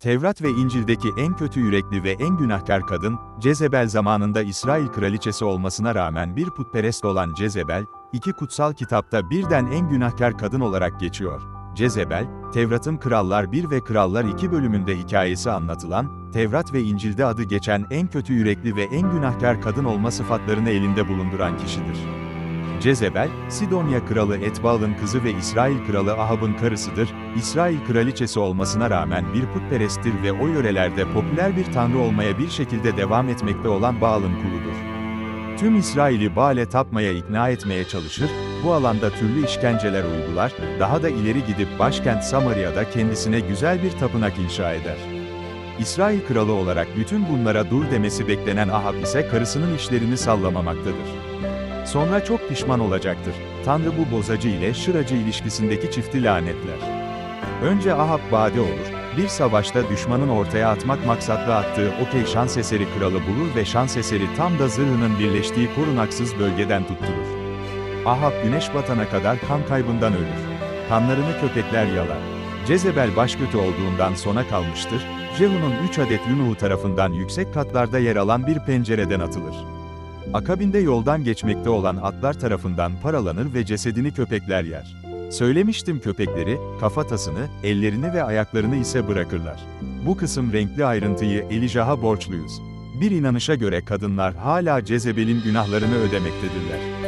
Tevrat ve İncil'deki en kötü yürekli ve en günahkar kadın, Cezebel zamanında İsrail kraliçesi olmasına rağmen bir putperest olan Cezebel, iki kutsal kitapta birden en günahkar kadın olarak geçiyor. Cezebel, Tevrat'ın Krallar 1 ve Krallar 2 bölümünde hikayesi anlatılan, Tevrat ve İncil'de adı geçen en kötü yürekli ve en günahkar kadın olma sıfatlarını elinde bulunduran kişidir. Cezebel, Sidonya kralı Etbal'ın kızı ve İsrail kralı Ahab'ın karısıdır, İsrail kraliçesi olmasına rağmen bir putperesttir ve o yörelerde popüler bir tanrı olmaya bir şekilde devam etmekte olan Baal'ın kuludur. Tüm İsrail'i Baal'e tapmaya ikna etmeye çalışır, bu alanda türlü işkenceler uygular, daha da ileri gidip başkent Samarya'da kendisine güzel bir tapınak inşa eder. İsrail kralı olarak bütün bunlara dur demesi beklenen Ahab ise karısının işlerini sallamamaktadır. Sonra çok pişman olacaktır. Tanrı bu bozacı ile şıracı ilişkisindeki çifti lanetler. Önce Ahab bade olur. Bir savaşta düşmanın ortaya atmak maksatlı attığı okey şans eseri kralı bulur ve şans eseri tam da zırhının birleştiği korunaksız bölgeden tutturur. Ahab güneş batana kadar kan kaybından ölür. Kanlarını köpekler yalar. Cezebel başkötü olduğundan sona kalmıştır. Jehu'nun 3 adet yunuğu tarafından yüksek katlarda yer alan bir pencereden atılır. Akabinde yoldan geçmekte olan atlar tarafından paralanır ve cesedini köpekler yer. Söylemiştim köpekleri, kafatasını, ellerini ve ayaklarını ise bırakırlar. Bu kısım renkli ayrıntıyı Elijah'a borçluyuz. Bir inanışa göre kadınlar hala Cezebel'in günahlarını ödemektedirler.